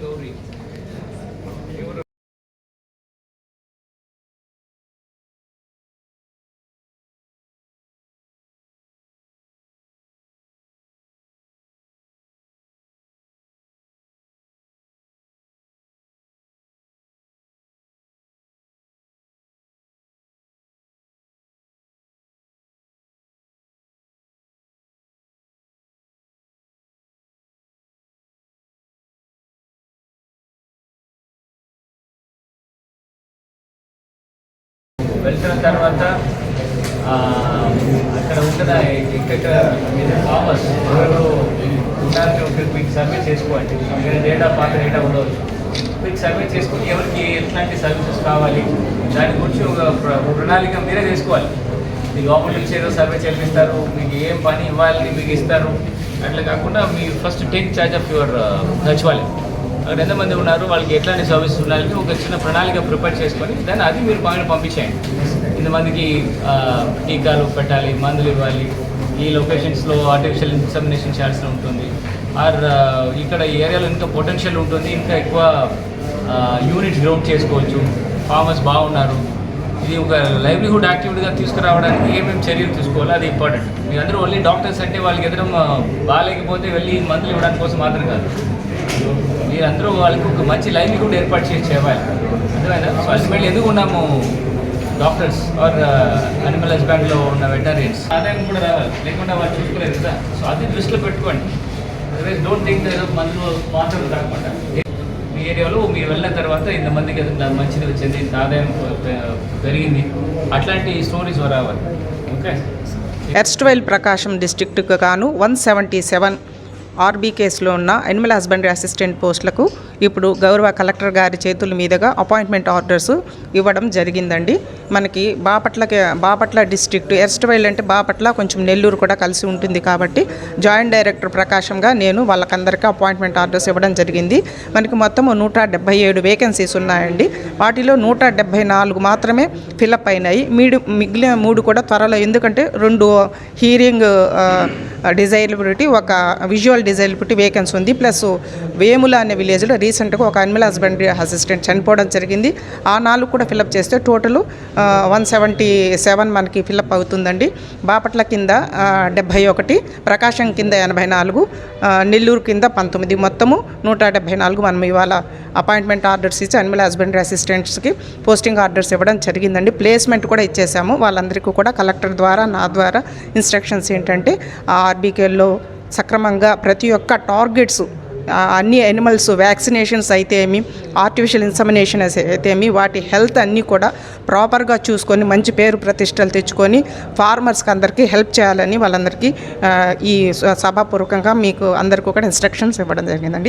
Gowri. వెళ్తున్న తర్వాత అక్కడ ఉంటున్న ఇక్కడ ఫార్మర్స్ ఎవరు ఉండడానికి ఒకరికి మీకు సర్వే చేసుకోండి మీరు డేటా పాత డేటా ఉండవచ్చు. మీకు సర్వే చేసుకుని ఎవరికి ఎట్లాంటి సర్వీసెస్ కావాలి దాని గురించి ఒక ప్ర- ప్రణాళిక మీరే చేసుకోవాలి. మీ లోపల నుంచి ఏదో సర్వే చేపిస్తారు మీకు ఏం పని ఇవ్వాలి మీకు ఇస్తారు. అట్లా కాకుండా మీ first take charge of your సచివాలయం అక్కడ ఎంతమంది ఉన్నారు వాళ్ళకి ఎట్లాంటి సర్వీసెస్ ఉండాలని ఒక చిన్న ప్రణాళిక ప్రిపేర్ చేసుకొని దాన్ని అది మీరు పైన పంపించేయండి. ఇంతమందికి టీకాలు పెట్టాలి మందులు ఇవ్వాలి. ఈ లొకేషన్స్లో ఆర్టిఫిషియల్ ఇన్సమినేషన్ చేయాల్సి ఉంటుంది. ఆర్ ఇక్కడ ఈ ఏరియాలో ఇంకా పొటెన్షియల్ ఉంటుంది ఇంకా ఎక్కువ యూనిట్స్ గ్రౌండ్ చేసుకోవచ్చు. ఫార్మర్స్ బాగున్నారు. ఇది ఒక లైవ్లీహుడ్ యాక్టివిటీగా తీసుకురావడానికి ఏమేమి చర్యలు తీసుకోవాలో అది ఇంపార్టెంట్ మీ అందరూ ఓన్లీ డాక్టర్స్ అంటే వాళ్ళకి ఎదురు బాగాలేకపోతే వెళ్ళి మందులు ఇవ్వడానికి కోసం మాత్రం కాదు. మీరందరూ వాళ్ళకి ఒక మంచి లైవ్లీహుడ్ ఏర్పాటు చేసి చేయాలి. అర్థమైనా సో అల్టిమేట్లీ ఎందుకు ఉన్నాము? డాక్టర్స్ ఆర్ అనిమల్ హస్బెండ్లో ఉన్న వెటరియన్స్ ఆదాయం కూడా రావాలి లేకుండా వాళ్ళు చూసుకోలేదు కదా. సో అది దృష్టిలో పెట్టుకోండి. అదర్వైజ్ డోంట్ థింక్ ఏదో మందులు మాత్రం కాకుండా మీ ఏరియాలో మీరు వెళ్ళిన తర్వాత ఇంతమందికి ఇంత మంచిది వచ్చింది ఇంత ఆదాయం పెరిగింది. అట్లాంటి స్టోరీస్ రావాలి. ఓకే ఎర్స్ట్వైల్ ప్రకాశం డిస్టిక్ట్కు గాను వన్ సెవెంటీ సెవెన్ ఆర్బీ కేసులో ఉన్న అనిమల్ హస్బెండరీ అసిస్టెంట్ పోస్టులకు ఇప్పుడు గౌరవ కలెక్టర్ గారి చేతుల మీదుగా అపాయింట్మెంట్ ఆర్డర్స్ ఇవ్వడం జరిగిందండి. మనకి బాపట్లకి బాపట్ల డిస్ట్రిక్ట్ ఎర్స్ట్వైల్ అంటే బాపట్ల కొంచెం నెల్లూరు కూడా కలిసి ఉంటుంది కాబట్టి జాయింట్ డైరెక్టర్ ప్రకాశంగా నేను వాళ్ళకందరికీ అపాయింట్మెంట్ ఆర్డర్స్ ఇవ్వడం జరిగింది. మనకి మొత్తం నూట డెబ్బై ఏడు వేకెన్సీస్ ఉన్నాయండి. వాటిలో నూట డెబ్బై నాలుగు మాత్రమే ఫిలప్ అయినాయి. మీడు మిగిలిన మూడు కూడా త్వరలో ఎందుకంటే రెండు హీరింగ్ డిజైలబిలిటీ ఒక విజువల్ డిజైలబిలిటీ వేకెన్సీ ఉంది. ప్లస్ వేముల అనే విలేజ్లో రీసెంట్గా ఒక అనిమల్ హస్బెండరీ అసిస్టెంట్ చనిపోవడం జరిగింది. ఆ నాలుగు కూడా ఫిలప్ చేస్తే టోటల్ వన్ సెవెంటీ సెవెన్ మనకి ఫిలప్ అవుతుందండి. బాపట్ల కింద డెబ్భై ఒకటి ప్రకాశం కింద ఎనభై నాలుగు నెల్లూరు కింద పంతొమ్మిది మొత్తము నూట డెబ్భై నాలుగు మనం ఇవాళ అపాయింట్మెంట్ ఆర్డర్స్ ఇచ్చి అనిమల్ హస్బెండరీ అసిస్టెంట్స్కి పోస్టింగ్ ఆర్డర్స్ ఇవ్వడం జరిగిందండి. ప్లేస్మెంట్ కూడా ఇచ్చేసాము. వాళ్ళందరికీ కూడా కలెక్టర్ ద్వారా నా ద్వారా ఇన్స్ట్రక్షన్స్ ఏంటంటే ఆ ఆర్బీకేల్లో సక్రమంగా ప్రతి ఒక్క టార్గెట్స్ అన్ని యానిమల్స్ వ్యాక్సినేషన్స్ అయితే ఏమి ఆర్టిఫిషియల్ ఇన్సమినేషన్ అయితే ఏమి వాటి హెల్త్ అన్నీ కూడా ప్రాపర్గా చూసుకొని మంచి పేరు ప్రతిష్టలు తెచ్చుకొని ఫార్మర్స్కి అందరికీ హెల్ప్ చేయాలని వాళ్ళందరికీ ఈ సభాపూర్వకంగా మీకు అందరికీ కూడా ఇన్స్ట్రక్షన్స్ ఇవ్వడం జరిగిందండి.